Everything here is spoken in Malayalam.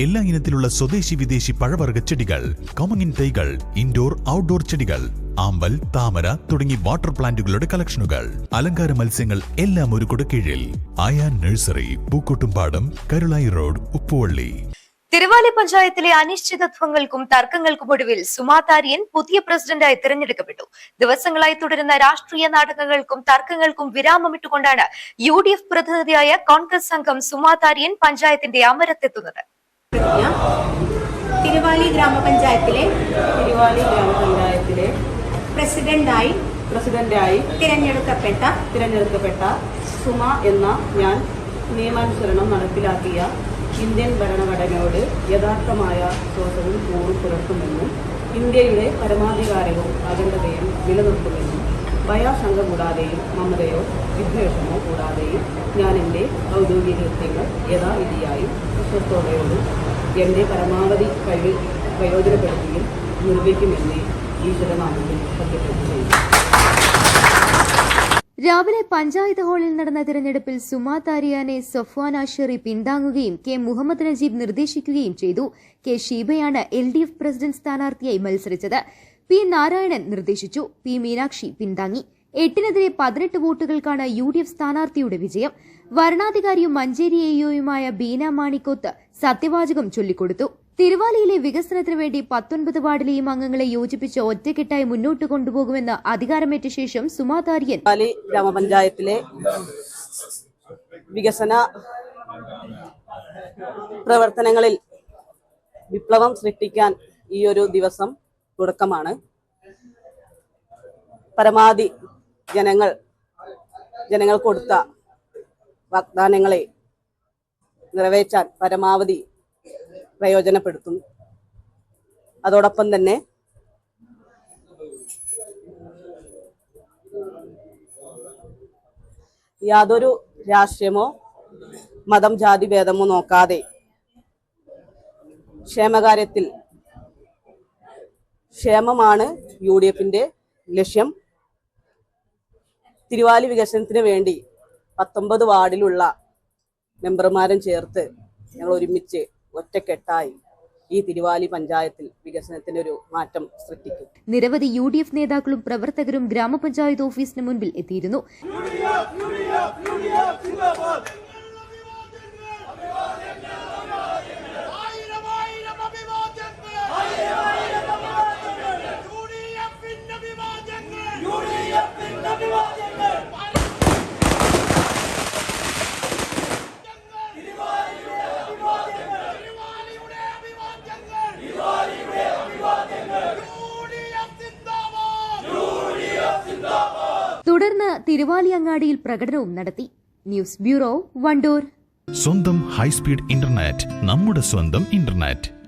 എല്ലാ ഇനത്തിലുള്ള സ്വദേശി വിദേശി പഴവർഗ ചെടികൾ കമങ്ങിൻ തൈകൾ ഇൻഡോർ ഔട്ട്ഡോർ ചെടികൾ ആമ്പൽ താമര തുടങ്ങി വാട്ടർ പ്ലാന്റുകളുടെ കളക്ഷനുകൾ അലങ്കാര മത്സ്യങ്ങൾ എല്ലാം ഒരു കീഴിൽ ആയാ നഴ്സറി പൂക്കോട്ടുംപാടം കരുളായി റോഡ് ഉപ്പുവള്ളി. തിരുവാലി പഞ്ചായത്തിലെ അനിശ്ചിതത്വങ്ങൾക്കും തർക്കങ്ങൾക്കും ഒടുവിൽ സുമാതാരിയൻ പുതിയ പ്രസിഡന്റായി തിരഞ്ഞെടുക്കപ്പെട്ടു. ദിവസങ്ങളായി തുടരുന്ന രാഷ്ട്രീയ നാടകങ്ങൾക്കും തർക്കങ്ങൾക്കും വിരാമമിട്ടുകൊണ്ടാണ് യു പ്രതിനിധിയായ കോൺഗ്രസ് സംഘം സുമാതാരിയൻ പഞ്ചായത്തിന്റെ അമരത്തെത്തുന്നത്. തിരുവാലി ഗ്രാമപഞ്ചായത്തിലെ തിരുവാലി ഗ്രാമപഞ്ചായത്തിലെ പ്രസിഡന്റായി പ്രസിഡന്റായി തിരഞ്ഞെടുക്കപ്പെട്ട തിരഞ്ഞെടുക്കപ്പെട്ട സുമ എന്ന ഞാൻ നിയമാനുസരണം നടപ്പിലാക്കിയ ഇന്ത്യൻ ഭരണഘടനയോട് യഥാർത്ഥമായ വിശ്വാസവും കൂറും പുലർത്തുമെന്നും ഇന്ത്യയുടെ പരമാധികാരവും അഖണ്ഡതയും നിലനിർത്തുമെന്നും ഭയാശങ്ക കൂടാതെയും മമതയോ വിദ്വേഷമോ കൂടാതെയും ഞാൻ എന്റെ ഔദ്യോഗിക കൃത്യങ്ങൾ യഥാവിധിയായും വിശ്വസ്തോടെയോടും എന്റെ പരമാവധി കഴി പ്രയോജനപ്പെടുത്തിയും നിർവഹിക്കുമെന്ന് ഈശ്വരനാമത്തിൽ സത്യപ്രതിജ്ഞ ചെയ്യും രാവിലെ പഞ്ചായത്ത് ഹാളിൽ നടന്ന തിരഞ്ഞെടുപ്പിൽ സുമാ താരിയാനെ സഫ്വാൻ ആഷറി പിന്താങ്ങുകയും കെ മുഹമ്മദ് നജീബ് നിർദ്ദേശിക്കുകയും ചെയ്തു. കെ ഷീബയാണ് എൽ ഡി എഫ് പ്രസിഡന്റ് സ്ഥാനാർത്ഥിയായി മത്സരിച്ചത്. പി നാരായണൻ നിർദ്ദേശിച്ചു. പി മീനാക്ഷി പിന്താങ്ങി എട്ടിനെതിരെ പതിനെട്ട് വോട്ടുകൾക്കാണ് യു ഡി എഫ് സ്ഥാനാർത്ഥിയുടെ വിജയം. വരണാധികാരിയും മഞ്ചേരി എയുമായ ബീന മാണിക്കോത്ത് സത്യവാചകം ചൊല്ലിക്കൊടുത്തു. തിരുവാലിയിലെ വികസനത്തിനു വേണ്ടി പത്തൊൻപത് വാർഡിലെയും അംഗങ്ങളെ യോജിപ്പിച്ച് ഒറ്റക്കെട്ടായി മുന്നോട്ട് കൊണ്ടുപോകുമെന്ന് അധികാരമേറ്റ ശേഷം സുമാതാര്യൻ ഗ്രാമപഞ്ചായത്തിലെ വികസന പ്രവർത്തനങ്ങളിൽ വിപ്ലവം സൃഷ്ടിക്കാൻ ഈ ഒരു ദിവസം തുടക്കമാണ്. പരമാവധി ജനങ്ങൾ ജനങ്ങൾ കൊടുത്ത വാഗ്ദാനങ്ങളെ നിറവേറ്റാൻ പരമാവധി പ്രയോജനപ്പെടുത്തും. അതോടൊപ്പം തന്നെ യാതൊരു രാഷ്ട്രീയമോ മതം ജാതി ഭേദമോ നോക്കാതെ ക്ഷേമകാര്യത്തിൽ ക്ഷേമമാണ് യു ഡി എഫിന്റെ ലക്ഷ്യം തിരുവാലി വികസനത്തിന് വേണ്ടി പത്തൊമ്പത് വാർഡിലുള്ള മെമ്പർമാരും ചേർത്ത് ഞങ്ങൾ ഒരുമിച്ച് ഒറ്റക്കെട്ടായി ഈ തിരുവാലി പഞ്ചായത്തിൽ വികസനത്തിന് ഒരു മാറ്റം സൃഷ്ടിക്കും നിരവധി യു ഡി എഫ് നേതാക്കളും പ്രവർത്തകരും ഗ്രാമപഞ്ചായത്ത് ഓഫീസിന് മുൻപിൽ എത്തിയിരുന്നു തുടർന്ന് തിരുവാലി അങ്ങാടിയിൽ പ്രകടനവും നടത്തി. News bureau Wandoor. സ്വന്തം ഹൈസ്പീഡ് ഇന്റർനെറ്റ് നമ്മുടെ സ്വന്തം ഇന്റർനെറ്റ്.